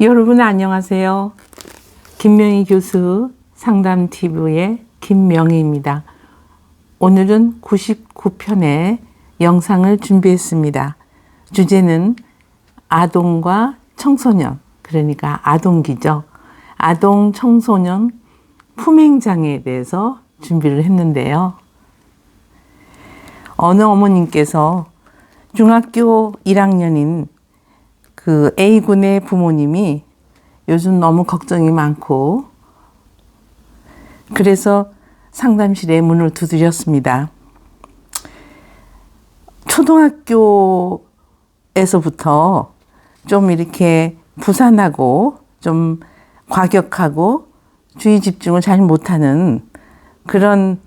여러분 안녕하세요. 김명희 교수 상담TV의 김명희입니다. 오늘은 99편의 영상을 준비했습니다. 주제는 아동과 청소년, 그러니까 아동기죠. 아동 청소년 품행장애에 대해서 준비를 했는데요. 어느 어머님께서 중학교 1학년인 그 A군의 부모님이 요즘 너무 걱정이 많고 그래서 상담실에 문을 두드렸습니다. 초등학교에서부터 좀 이렇게 부산하고 좀 과격하고 주의 집중을 잘 못하는 그런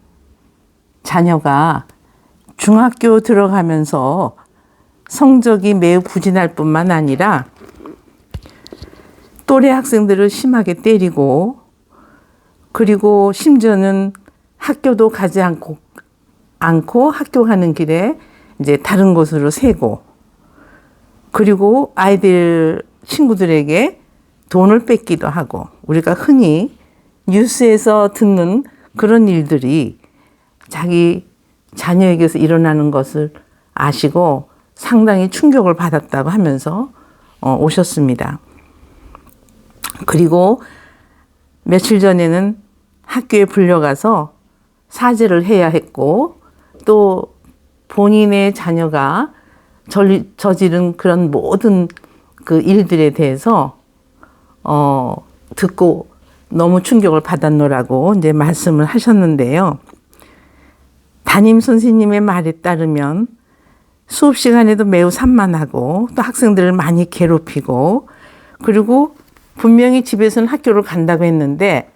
자녀가 중학교 들어가면서 성적이 매우 부진할 뿐만 아니라 또래 학생들을 심하게 때리고 그리고 심지어는 학교도 가지 않고 않고 학교 가는 길에 이제 다른 곳으로 새고 그리고 아이들 친구들에게 돈을 뺏기도 하고 우리가 흔히 뉴스에서 듣는 그런 일들이 자기 자녀에게서 일어나는 것을 아시고 상당히 충격을 받았다고 하면서 어, 오셨습니다. 그리고 며칠 전에는 학교에 불려가서 사죄를 해야 했고 또 본인의 자녀가 저지른 그런 모든 그 일들에 대해서 어, 듣고 너무 충격을 받았노라고 이제 말씀을 하셨는데요. 담임 선생님의 말에 따르면 수업 시간에도 매우 산만하고 또 학생들을 많이 괴롭히고 그리고 분명히 집에서는 학교를 간다고 했는데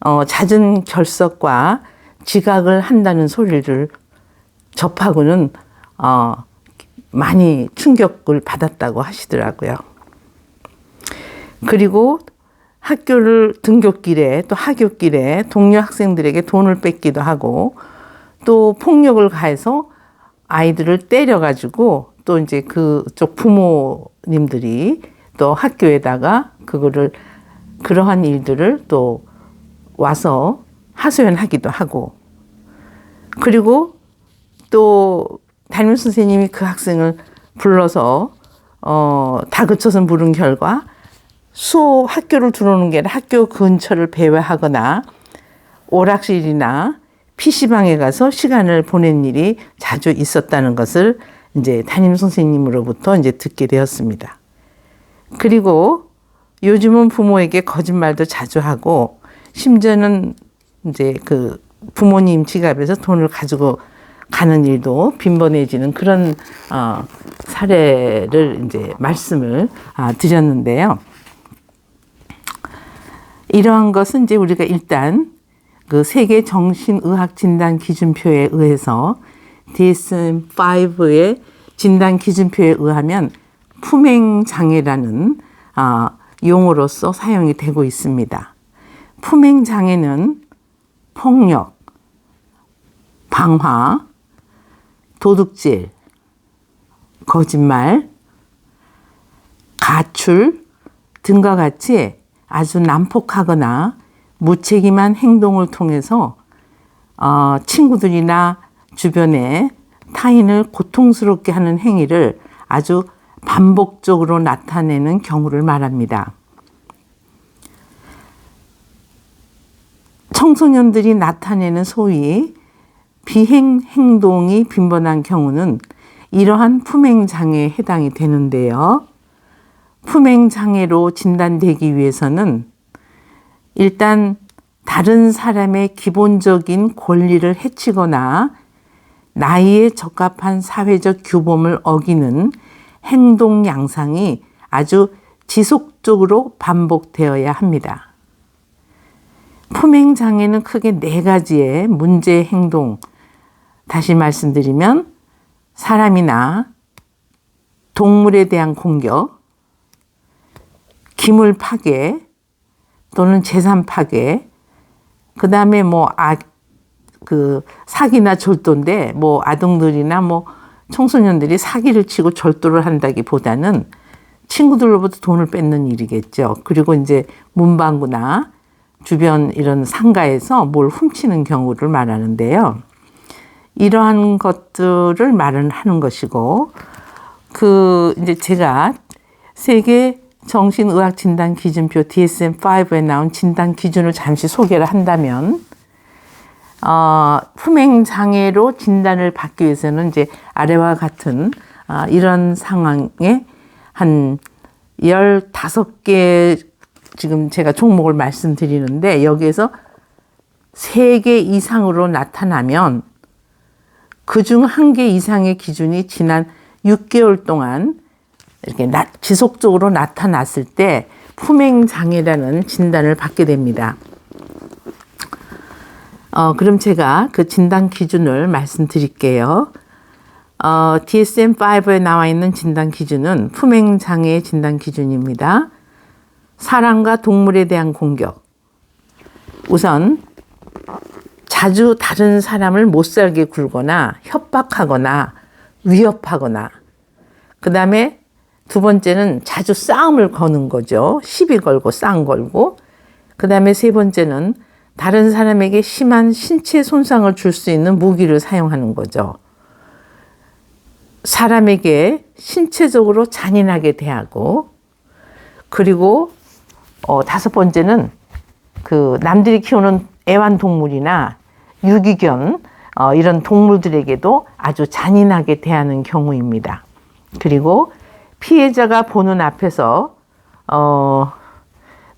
어, 잦은 결석과 지각을 한다는 소리를 접하고는 어, 많이 충격을 받았다고 하시더라고요. 그리고 학교를 등교길에 또 하교길에 동료 학생들에게 돈을 뺏기도 하고 또 폭력을 가해서 아이들을 때려가지고 또 이제 그쪽 부모님들이 또 학교에다가 그거를 그러한 일들을 또 와서 하소연하기도 하고. 그리고 또 담임 선생님이 그 학생을 불러서 어, 다그쳐서 물은 결과 수업 학교를 들어오는 게 아니라 학교 근처를 배회하거나 오락실이나 PC방에 가서 시간을 보낸 일이 자주 있었다는 것을 이제 담임 선생님으로부터 이제 듣게 되었습니다. 그리고 요즘은 부모에게 거짓말도 자주 하고 심지어는 이제 그 부모님 지갑에서 돈을 가지고 가는 일도 빈번해지는 그런 어, 사례를 이제 말씀을 아, 드렸는데요. 이러한 것은 이제 우리가 일단 그 세계 정신의학 진단 기준표에 의해서 DSM-5의 진단 기준표에 의하면 품행 장애라는 아, 용어로서 사용이 되고 있습니다. 품행 장애는 폭력, 방화, 도둑질, 거짓말, 가출 등과 같이 아주 난폭하거나 무책임한 행동을 통해서 어, 친구들이나 주변에 타인을 고통스럽게 하는 행위를 아주 반복적으로 나타내는 경우를 말합니다. 청소년들이 나타내는 소위 비행 행동이 빈번한 경우는 이러한 품행 장애에 해당이 되는데요. 품행 장애로 진단되기 위해서는 일단 다른 사람의 기본적인 권리를 해치거나 나이에 적합한 사회적 규범을 어기는 행동 양상이 아주 지속적으로 반복되어야 합니다. 품행 장애는 크게 네 가지의 문제 행동, 다시 말씀드리면 사람이나 동물에 대한 공격, 기물 파괴 또는 재산 파괴, 그 다음에 뭐 아, 그 사기나 절도인데 뭐 아동들이나 뭐 청소년들이 사기를 치고 절도를 한다기 보다는 친구들로부터 돈을 뺏는 일이겠죠. 그리고 이제 문방구나 주변 이런 상가에서 뭘 훔치는 경우를 말하는데요. 이러한 것들을 말을 하는 것이고 그 이제 제가 세계 정신의학 진단 기준표 DSM-5에 나온 진단 기준을 잠시 소개를 한다면 어, 품행 장애로 진단을 받기 위해서는 이제 아래와 같은 아, 이런 상황에 한 15개 지금 제가 종목을 말씀드리는데 여기에서 3개 이상으로 나타나면 그중 한개 이상의 기준이 지난 6개월 동안 이렇게 나, 지속적으로 나타났을 때 품행 장애라는 진단을 받게 됩니다. 어, 그럼 제가 그 진단 기준을 말씀드릴게요. 어, DSM-5에 나와 있는 진단 기준은 품행 장애 진단 기준입니다. 사람과 동물에 대한 공격. 우선 자주 다른 사람을 못 살게 굴거나 협박하거나 위협하거나 그 다음에 두 번째는 자주 싸움을 거는 거죠. 시비 걸고 싸움 걸고 그 다음에 세 번째는 다른 사람에게 심한 신체 손상을 줄 수 있는 무기를 사용하는 거죠. 사람에게 신체적으로 잔인하게 대하고 그리고 어, 다섯 번째는 그 남들이 키우는 애완동물이나 유기견 어, 이런 동물들에게도 아주 잔인하게 대하는 경우입니다. 그리고 피해자가 보는 앞에서 어,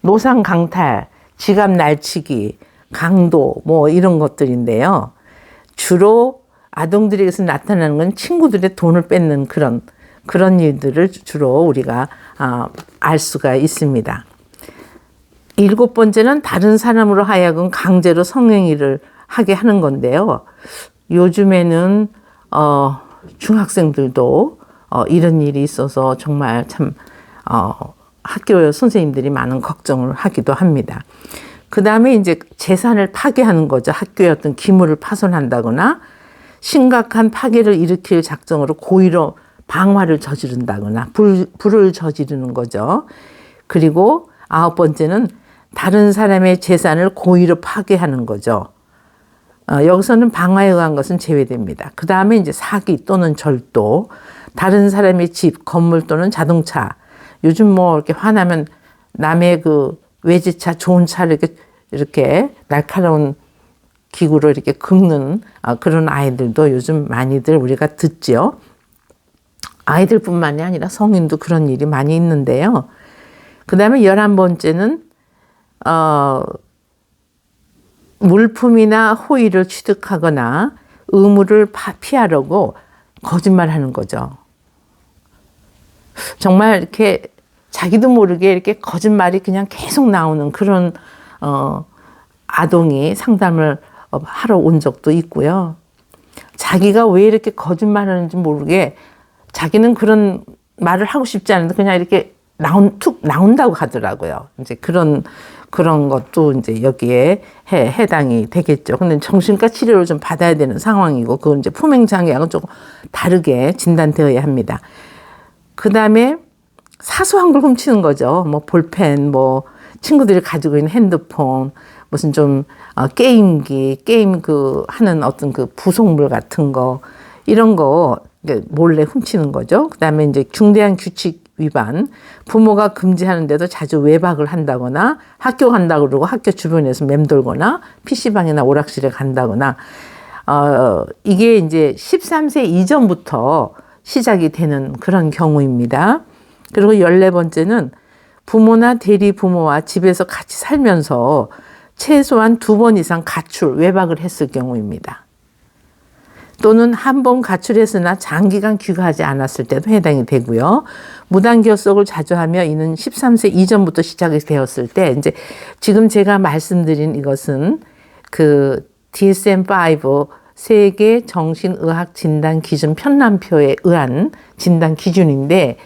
노상 강탈, 지갑 날치기, 강도 뭐 이런 것들인데요. 주로 아동들에게서 나타나는 건 친구들의 돈을 뺏는 그런 그런 일들을 주로 우리가 아, 알 수가 있습니다. 일곱 번째는 다른 사람으로 하여금 강제로 성행위를 하게 하는 건데요. 요즘에는 어, 중학생들도 어, 이런 일이 있어서 정말 참 어, 학교 선생님들이 많은 걱정을 하기도 합니다. 그 다음에 이제 재산을 파괴하는 거죠. 학교의 어떤 기물을 파손한다거나 심각한 파괴를 일으킬 작정으로 고의로 방화를 저지른다거나 불, 불을 저지르는 거죠. 그리고 아홉 번째는 다른 사람의 재산을 고의로 파괴하는 거죠. 어, 여기서는 방화에 의한 것은 제외됩니다. 그 다음에 이제 사기 또는 절도, 다른 사람의 집, 건물 또는 자동차. 요즘 뭐 이렇게 화나면 남의 그 외제차, 좋은 차를 이렇게, 이렇게 날카로운 기구로 이렇게 긁는 어, 그런 아이들도 요즘 많이들 우리가 듣죠. 아이들뿐만이 아니라 성인도 그런 일이 많이 있는데요. 그 다음에 열한 번째는 어, 물품이나 호의를 취득하거나 의무를 피하려고 거짓말하는 거죠. 정말 이렇게 자기도 모르게 이렇게 거짓말이 그냥 계속 나오는 그런 어, 아동이 상담을 하러 온 적도 있고요. 자기가 왜 이렇게 거짓말하는지 모르게 자기는 그런 말을 하고 싶지 않은데 그냥 이렇게 나온 툭 나온다고 하더라고요. 이제 그런 그런 것도 이제 여기에 해, 해당이 되겠죠. 근데 정신과 치료를 좀 받아야 되는 상황이고 그건 이제 품행 장애하고 조금 다르게 진단되어야 합니다. 그 다음에 사소한 걸 훔치는 거죠. 뭐 볼펜, 뭐 친구들이 가지고 있는 핸드폰, 무슨 좀 어, 게임기, 게임 그 하는 어떤 그 부속물 같은 거 이런 거 몰래 훔치는 거죠. 그 다음에 이제 중대한 규칙 위반, 부모가 금지하는데도 자주 외박을 한다거나 학교 간다고 그러고 학교 주변에서 맴돌거나 PC방이나 오락실에 간다거나 어, 이게 이제 13세 이전부터 시작이 되는 그런 경우입니다. 그리고 14번째는 부모나 대리 부모와 집에서 같이 살면서 최소한 두 번 이상 가출, 외박을 했을 경우입니다. 또는 한 번 가출했으나 장기간 귀가하지 않았을 때도 해당이 되고요. 무단결석을 자주 하며 이는 13세 이전부터 시작이 되었을 때 이제 지금 제가 말씀드린 이것은 그 DSM-5 세계 정신의학 진단 기준 편람표에 의한 진단 기준인데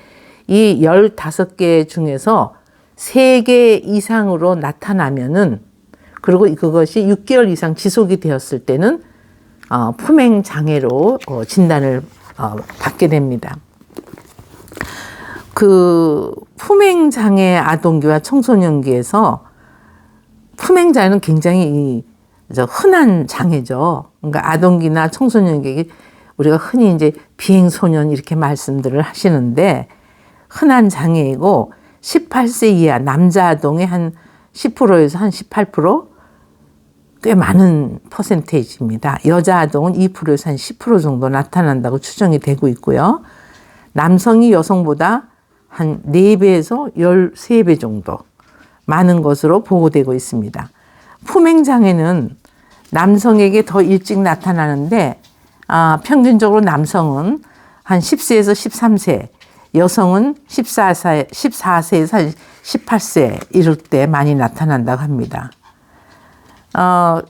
이 15개 중에서 3개 이상으로 나타나면은 그리고 그것이 6개월 이상 지속이 되었을 때는 어, 품행 장애로 어, 진단을 어, 받게 됩니다. 그 품행 장애 아동기와 청소년기에서 품행 장애는 굉장히 이, 저 흔한 장애죠. 그러니까 아동기나 청소년기 우리가 흔히 이제 비행소년 이렇게 말씀들을 하시는데 흔한 장애이고 18세 이하 남자 아동의 한 10%에서 한 18%꽤 많은 퍼센테이지입니다. 여자 아동은 2%에서 한 10% 정도 나타난다고 추정이 되고 있고요. 남성이 여성보다 한 4배에서 13배 정도 많은 것으로 보고되고 있습니다. 품행 장애는 남성에게 더 일찍 나타나는데 아, 평균적으로 남성은 한 10세에서 13세, 여성은 14세, 14세에서 18세 이럴 때 많이 나타난다고 합니다. 어,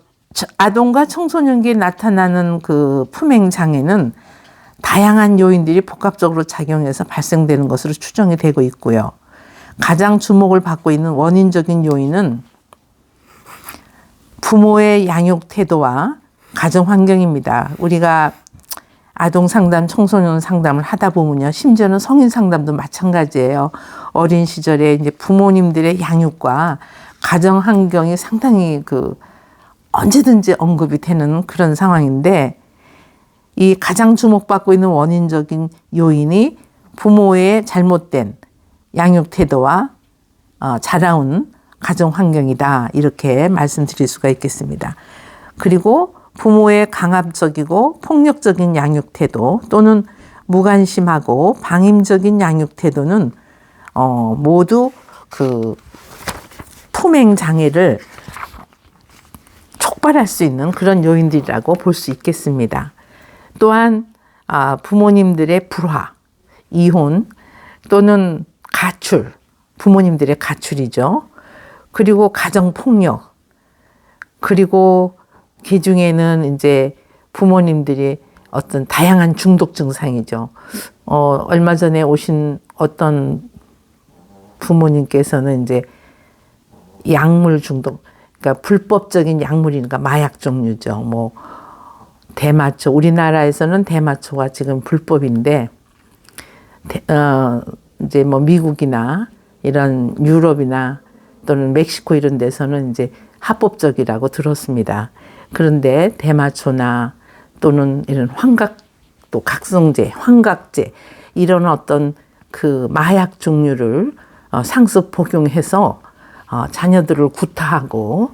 아동과 청소년기에 나타나는 그 품행 장애는 다양한 요인들이 복합적으로 작용해서 발생되는 것으로 추정이 되고 있고요. 가장 주목을 받고 있는 원인적인 요인은 부모의 양육 태도와 가정 환경입니다. 우리가 아동 상담, 청소년 상담을 하다 보면요. 심지어는 성인 상담도 마찬가지예요. 어린 시절에 이제 부모님들의 양육과 가정 환경이 상당히 그 언제든지 언급이 되는 그런 상황인데 이 가장 주목받고 있는 원인적인 요인이 부모의 잘못된 양육 태도와 어, 자라온 가정 환경이다. 이렇게 말씀드릴 수가 있겠습니다. 그리고 부모의 강압적이고 폭력적인 양육 태도 또는 무관심하고 방임적인 양육 태도는 어, 모두 그 품행 장애를 촉발할 수 있는 그런 요인들이라고 볼 수 있겠습니다. 또한 아, 부모님들의 불화, 이혼 또는 가출, 부모님들의 가출이죠. 그리고 가정 폭력, 그리고 그 중에는 이제 부모님들이 어떤 다양한 중독 증상이죠. 어, 얼마 전에 오신 어떤 부모님께서는 이제 약물 중독, 그러니까 불법적인 약물이니까 마약 종류죠. 뭐 대마초, 우리나라에서는 대마초가 지금 불법인데, 대, 어, 이제 뭐 미국이나 이런 유럽이나 또는 멕시코 이런 데서는 이제 합법적이라고 들었습니다. 그런데 대마초나 또는 이런 환각 또 각성제, 환각제 이런 어떤 그 마약 종류를 어, 상습 복용해서 어, 자녀들을 구타하고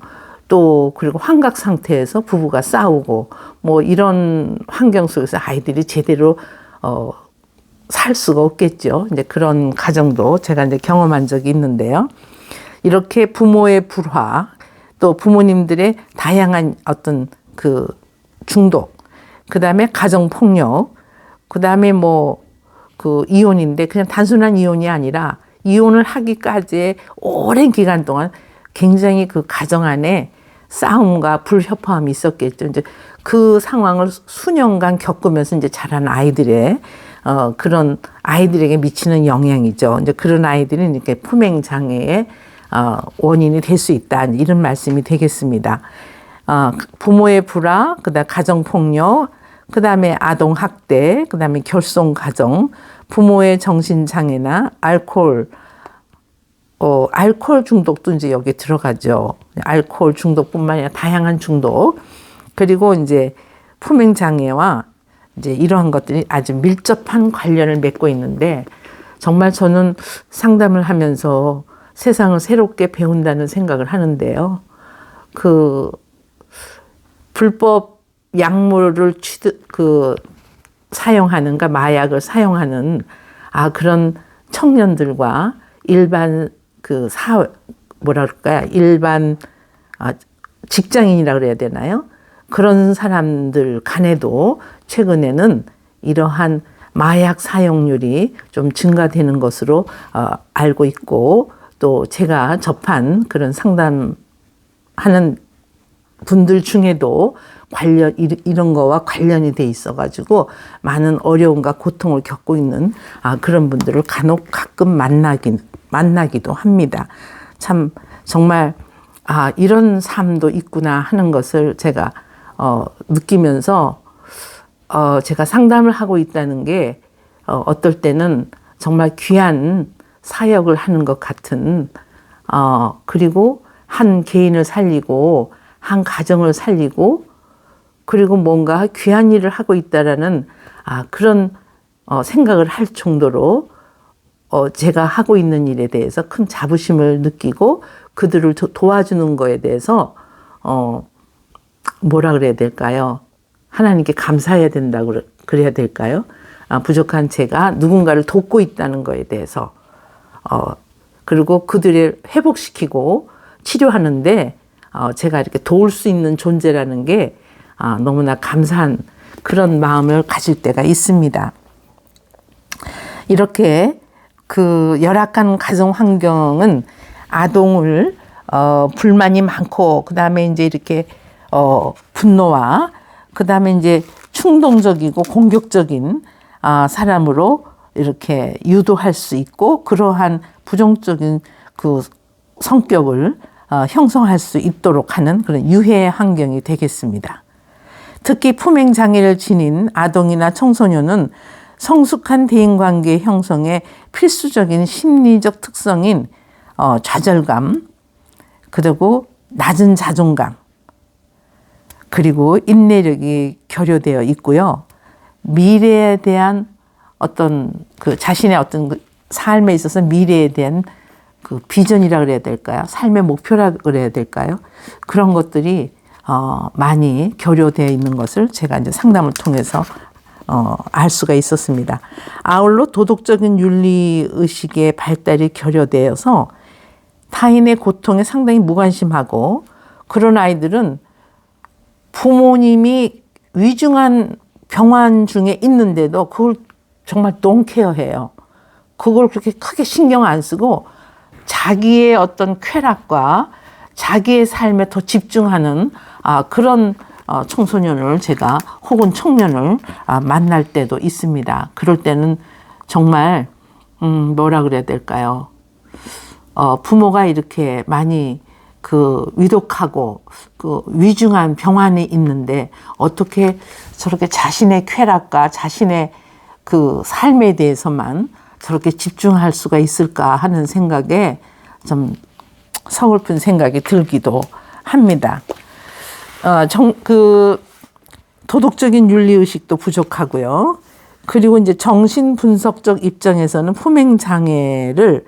또 그리고 환각 상태에서 부부가 싸우고 뭐 이런 환경 속에서 아이들이 제대로 어, 살 수가 없겠죠. 이제 그런 가정도 제가 이제 경험한 적이 있는데요. 이렇게 부모의 불화, 또 부모님들의 다양한 어떤 그 중독, 그 다음에 가정 폭력, 그 다음에 뭐 그 이혼인데 그냥 단순한 이혼이 아니라 이혼을 하기까지의 오랜 기간 동안 굉장히 그 가정 안에 싸움과 불협화음이 있었겠죠. 이제 그 상황을 수년간 겪으면서 이제 자란 아이들의 어 그런 아이들에게 미치는 영향이죠. 이제 그런 아이들은 이렇게 품행 장애의 어 원인이 될 수 있다. 이런 말씀이 되겠습니다. 어 부모의 불화, 그다음 가정 폭력, 그다음에 아동 학대, 그다음에 결손 가정, 부모의 정신 장애나 알코올 어, 알코올 중독도 이제 여기 들어가죠. 알코올 중독뿐만 아니라 다양한 중독. 그리고 이제 품행 장애와 이제 이러한 것들이 아주 밀접한 관련을 맺고 있는데 정말 저는 상담을 하면서 세상을 새롭게 배운다는 생각을 하는데요. 그 불법 약물을 취득 그 사용하는 가 마약을 사용하는 아 그런 청년들과 일반 그 사, 뭐랄까, 일반, 아, 직장인이라 그래야 되나요? 그런 사람들 간에도 최근에는 이러한 마약 사용률이 좀 증가되는 것으로 어, 알고 있고 또 제가 접한 그런 상담하는 분들 중에도 관련 이런 거와 관련이 돼 있어 가지고 많은 어려움과 고통을 겪고 있는 아 그런 분들을 간혹 가끔 만나긴 만나기도 합니다. 참 정말 아 이런 삶도 있구나 하는 것을 제가 어, 느끼면서 어, 제가 상담을 하고 있다는 게 어, 어떨 때는 정말 귀한 사역을 하는 것 같은 어 그리고 한 개인을 살리고 한 가정을 살리고 그리고 뭔가 귀한 일을 하고 있다라는 아 그런 어 생각을 할 정도로 어 제가 하고 있는 일에 대해서 큰 자부심을 느끼고 그들을 도, 도와주는 거에 대해서 어 뭐라 그래야 될까요? 하나님께 감사해야 된다고 그래- 그래야 될까요? 아, 부족한 제가 누군가를 돕고 있다는 거에 대해서 어, 그리고 그들을 회복시키고 치료하는데 어, 제가 이렇게 도울 수 있는 존재라는 게 아, 너무나 감사한 그런 마음을 가질 때가 있습니다. 이렇게 그 열악한 가정 환경은 아동을 어, 불만이 많고 그 다음에 이제 이렇게 어, 분노와 그 다음에 이제 충동적이고 공격적인 아, 사람으로 이렇게 유도할 수 있고 그러한 부정적인 그 성격을 어, 형성할 수 있도록 하는 그런 유해 환경이 되겠습니다. 특히 품행 장애를 지닌 아동이나 청소년은 성숙한 대인 관계 형성에 필수적인 심리적 특성인 어, 좌절감, 그리고 낮은 자존감, 그리고 인내력이 결여되어 있고요. 미래에 대한 어떤 그 자신의 어떤 그 삶에 있어서 미래에 대한 그 비전이라 그래야 될까요? 삶의 목표라 그래야 될까요? 그런 것들이 어, 많이 결여되어 있는 것을 제가 이제 상담을 통해서 어, 알 수가 있었습니다. 아울러 도덕적인 윤리 의식의 발달이 결여되어서 타인의 고통에 상당히 무관심하고 그런 아이들은 부모님이 위중한 병환 중에 있는데도 그걸 정말 돈케어해요. 그걸 그렇게 크게 신경 안 쓰고 자기의 어떤 쾌락과 자기의 삶에 더 집중하는 아, 그런 어, 청소년을 제가 혹은 청년을 아, 만날 때도 있습니다. 그럴 때는 정말 음, 뭐라 그래야 될까요? 어, 부모가 이렇게 많이 그 위독하고 그 위중한 병환이 있는데 어떻게 저렇게 자신의 쾌락과 자신의 그 삶에 대해서만 저렇게 집중할 수가 있을까 하는 생각에 좀 서글픈 생각이 들기도 합니다. 어, 정, 그 도덕적인 윤리 의식도 부족하고요. 그리고 이제 정신 분석적 입장에서는 품행 장애를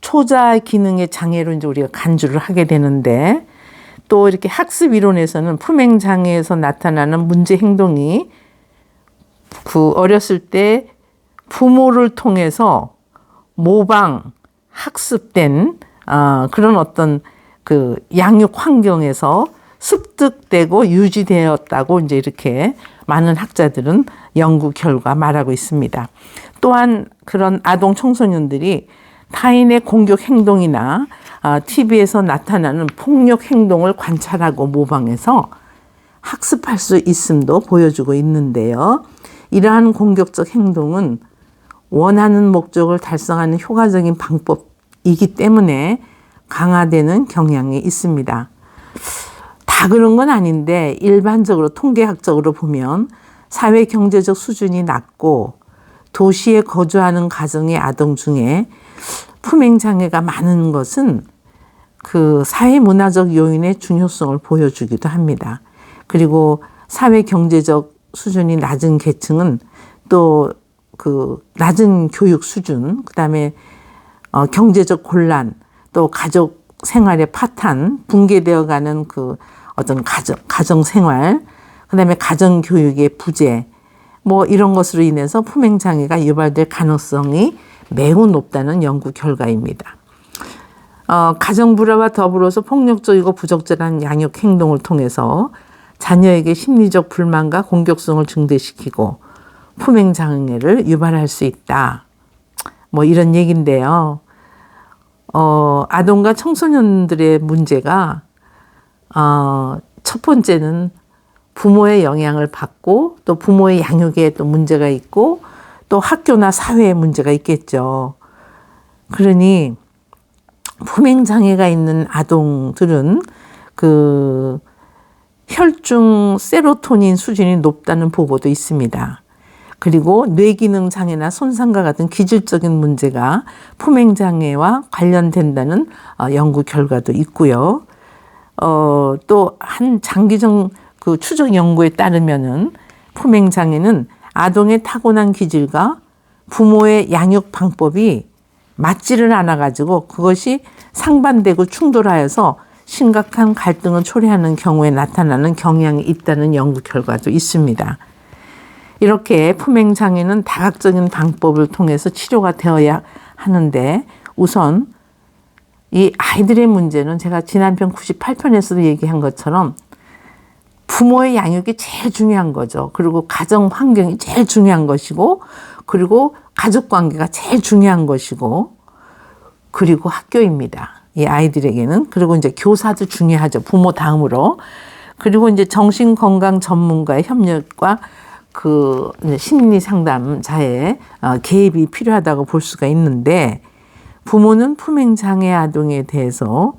초자 기능의 장애로 이제 우리가 간주를 하게 되는데 또 이렇게 학습 이론에서는 품행 장애에서 나타나는 문제 행동이 그 어렸을 때 부모를 통해서 모방 학습된 아, 그런 어떤 그 양육 환경에서 습득되고 유지되었다고 이제 이렇게 많은 학자들은 연구 결과 말하고 있습니다. 또한 그런 아동 청소년들이 타인의 공격 행동이나 아, TV에서 나타나는 폭력 행동을 관찰하고 모방해서 학습할 수 있음도 보여주고 있는데요. 이러한 공격적 행동은 원하는 목적을 달성하는 효과적인 방법이기 때문에 강화되는 경향이 있습니다. 다 그런 건 아닌데 일반적으로 통계학적으로 보면 사회 경제적 수준이 낮고 도시에 거주하는 가정의 아동 중에 품행 장애가 많은 것은 그 사회 문화적 요인의 중요성을 보여주기도 합니다. 그리고 사회 경제적 수준이 낮은 계층은 또 그 낮은 교육 수준, 그 다음에 어, 경제적 곤란, 또 가족 생활의 파탄, 붕괴되어 가는 그 어떤 가정, 가정 생활, 그 다음에 가정 교육의 부재, 뭐 이런 것으로 인해서 품행 장애가 유발될 가능성이 매우 높다는 연구 결과입니다. 어, 가정 불화와 더불어서 폭력적이고 부적절한 양육 행동을 통해서 자녀에게 심리적 불만과 공격성을 증대시키고 품행 장애를 유발할 수 있다. 뭐 이런 얘기인데요. 어, 아동과 청소년들의 문제가 어, 첫 번째는 부모의 영향을 받고 또 부모의 양육에 또 문제가 있고 또 학교나 사회에 문제가 있겠죠. 그러니 품행 장애가 있는 아동들은 그 혈중 세로토닌 수준이 높다는 보고도 있습니다. 그리고 뇌기능 장애나 손상과 같은 기질적인 문제가 품행 장애와 관련된다는 어, 연구 결과도 있고요. 어, 또 한 장기적 그 추적 연구에 따르면은 품행 장애는 아동의 타고난 기질과 부모의 양육 방법이 맞지를 않아 가지고 그것이 상반되고 충돌하여서 심각한 갈등을 초래하는 경우에 나타나는 경향이 있다는 연구 결과도 있습니다. 이렇게 품행 장애는 다각적인 방법을 통해서 치료가 되어야 하는데 우선 이 아이들의 문제는 제가 지난 편 98편에서도 얘기한 것처럼 부모의 양육이 제일 중요한 거죠. 그리고 가정 환경이 제일 중요한 것이고, 그리고 가족 관계가 제일 중요한 것이고, 그리고 학교입니다. 이 아이들에게는. 그리고 이제 교사도 중요하죠. 부모 다음으로. 그리고 이제 정신건강 전문가의 협력과 그 심리 상담자의 어, 개입이 필요하다고 볼 수가 있는데, 부모는 품행장애 아동에 대해서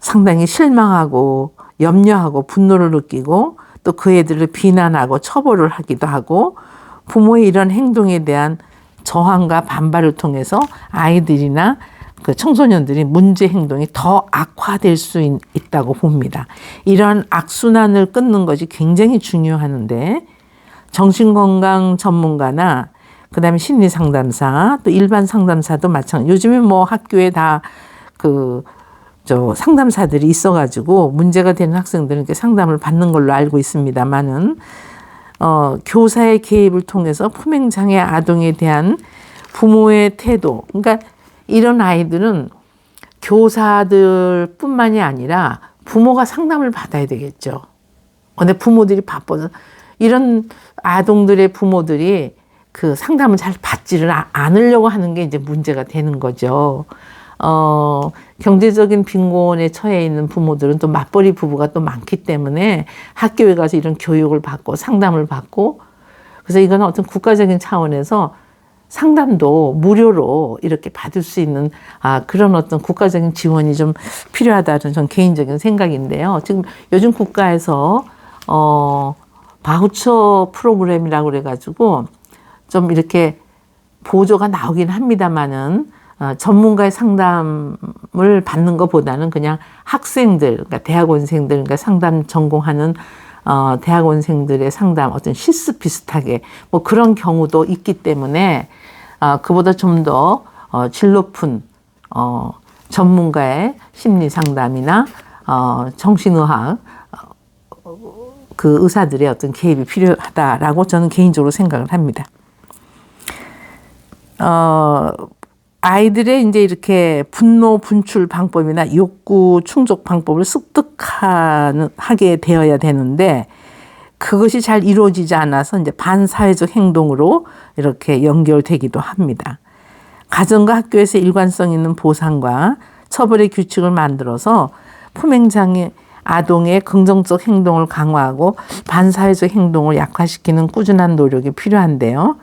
상당히 실망하고 염려하고 분노를 느끼고 또 그 애들을 비난하고 처벌을 하기도 하고 부모의 이런 행동에 대한 저항과 반발을 통해서 아이들이나 그 청소년들이 문제 행동이 더 악화될 수 있, 다고 봅니다. 이러한 악순환을 끊는 것이 굉장히 중요하는데 정신건강 전문가나 그다음에 심리 상담사 또 일반 상담사도 마찬가지. 요즘에 뭐 학교에 다그 저 상담사들이 있어가지고 문제가 되는 학생들은 이렇게 상담을 받는 걸로 알고 있습니다만은 어 교사의 개입을 통해서 품행장애 아동에 대한 부모의 태도. 그러니까 이런 아이들은 교사들 뿐만이 아니라 부모가 상담을 받아야 되겠죠. 근데 부모들이 바빠서 이런 아동들의 부모들이 그 상담을 잘 받지를 아, 않으려고 하는 게 이제 문제가 되는 거죠. 어, 경제적인 빈곤에 처해 있는 부모들은 또 맞벌이 부부가 또 많기 때문에 학교에 가서 이런 교육을 받고 상담을 받고 그래서 이거는 어떤 국가적인 차원에서 상담도 무료로 이렇게 받을 수 있는 아, 그런 어떤 국가적인 지원이 좀 필요하다는 전 개인적인 생각인데요. 지금 요즘 국가에서 어, 바우처 프로그램이라고 그래가지고 좀 이렇게 보조가 나오긴 합니다만은 어, 전문가의 상담을 받는 것보다는 그냥 학생들, 그러니까 대학원생들, 그러니까 상담 전공하는 어, 대학원생들의 상담 어떤 실습 비슷하게 뭐 그런 경우도 있기 때문에 어, 그보다 좀 더 어, 질 높은 어, 전문가의 심리 상담이나 어, 정신의학 어, 그 의사들의 어떤 개입이 필요하다라고 저는 개인적으로 생각을 합니다. 어, 아이들의 이제 이렇게 분노 분출 방법이나 욕구 충족 방법을 습득하게 되어야 되는데 그것이 잘 이루어지지 않아서 이제 반사회적 행동으로 이렇게 연결되기도 합니다. 가정과 학교에서 일관성 있는 보상과 처벌의 규칙을 만들어서 품행장애 아동의 긍정적 행동을 강화하고 반사회적 행동을 약화시키는 꾸준한 노력이 필요한데요.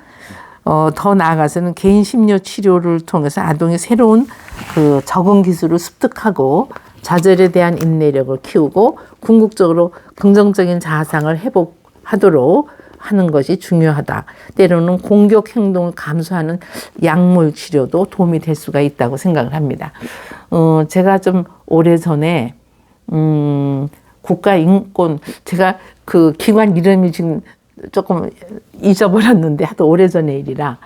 어, 더 나아가서는 개인 심리 치료를 통해서 아동의 새로운 그 적응 기술을 습득하고 좌절에 대한 인내력을 키우고 궁극적으로 긍정적인 자아상을 회복하도록 하는 것이 중요하다. 때로는 공격 행동을 감수하는 약물 치료도 도움이 될 수가 있다고 생각을 합니다. 어, 제가 좀 오래 전에 음, 국가인권 제가 그 기관 이름이 지금 조금 잊어버렸는데 하도 오래전의 일이라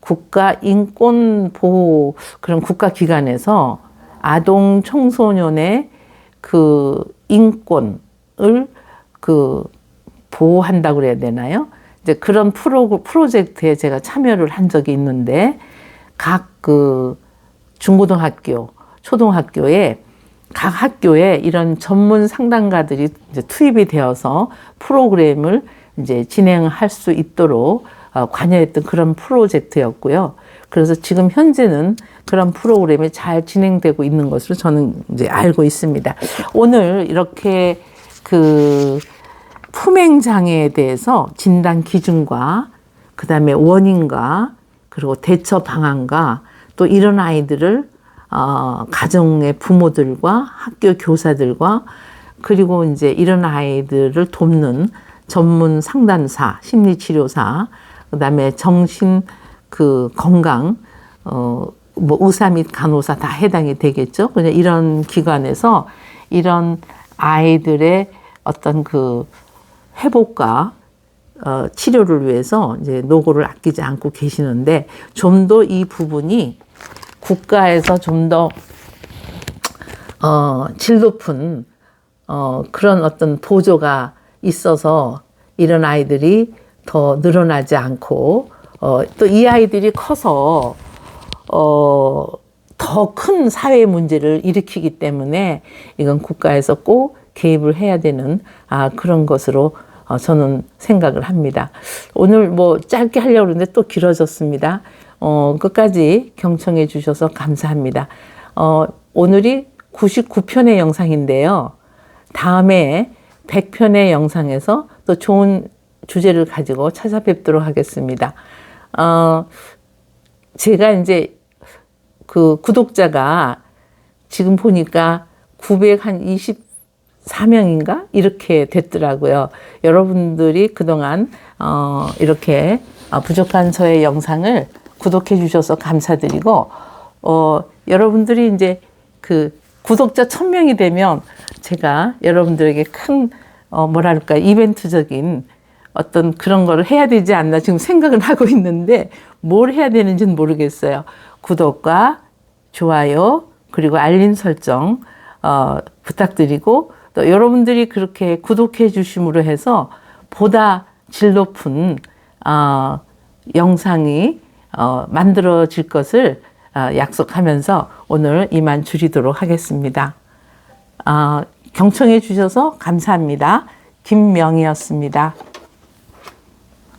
국가 인권 보호 그런 국가 기관에서 아동 청소년의 그 인권을 그 보호한다고 그래야 되나요? 이제 그런 프로 프로젝트에 제가 참여를 한 적이 있는데 각 그 중고등학교, 초등학교에 각 학교에 이런 전문 상담가들이 이제 투입이 되어서 프로그램을 이제 진행할 수 있도록 어, 관여했던 그런 프로젝트였고요. 그래서 지금 현재는 그런 프로그램이 잘 진행되고 있는 것으로 저는 이제 알고 있습니다. 오늘 이렇게 그 품행 장애에 대해서 진단 기준과 그다음에 원인과 그리고 대처 방안과 또 이런 아이들을 어, 가정의 부모들과 학교 교사들과 그리고 이제 이런 아이들을 돕는 전문 상담사, 심리치료사, 그 다음에 정신 그 건강 어 뭐 의사 및 간호사 다 해당이 되겠죠. 그냥 이런 기관에서 이런 아이들의 어떤 그 회복과 어, 치료를 위해서 이제 노고를 아끼지 않고 계시는데 좀 더 이 부분이 국가에서 좀더 어, 질 높은 어, 그런 어떤 보조가 있어서 이런 아이들이 더 늘어나지 않고 어, 또 이 아이들이 커서 어, 더 큰 사회 문제를 일으키기 때문에 이건 국가에서 꼭 개입을 해야 되는 아, 그런 것으로 어, 저는 생각을 합니다. 오늘 뭐 짧게 하려고 그러는데 또 길어졌습니다. 어, 끝까지 경청해 주셔서 감사합니다. 어, 오늘이 99편의 영상인데요. 다음에 100편의 영상에서 또 좋은 주제를 가지고 찾아뵙도록 하겠습니다. 어, 제가 이제 그 구독자가 지금 보니까 924명인가? 이렇게 됐더라고요. 여러분들이 그동안, 어, 이렇게 어, 부족한 저의 영상을 구독해 주셔서 감사드리고, 어, 여러분들이 이제 그 구독자 1000명이 되면 제가 여러분들에게 큰, 어, 뭐랄까, 이벤트적인 어떤 그런 거를 해야 되지 않나 지금 생각을 하고 있는데 뭘 해야 되는지는 모르겠어요. 구독과 좋아요 그리고 알림 설정 어, 부탁드리고 또 여러분들이 그렇게 구독해 주심으로 해서 보다 질 높은 어, 영상이 어, 만들어질 것을 어, 약속하면서 오늘 이만 줄이도록 하겠습니다. 어, 경청해 주셔서 감사합니다. 김명희였습니다.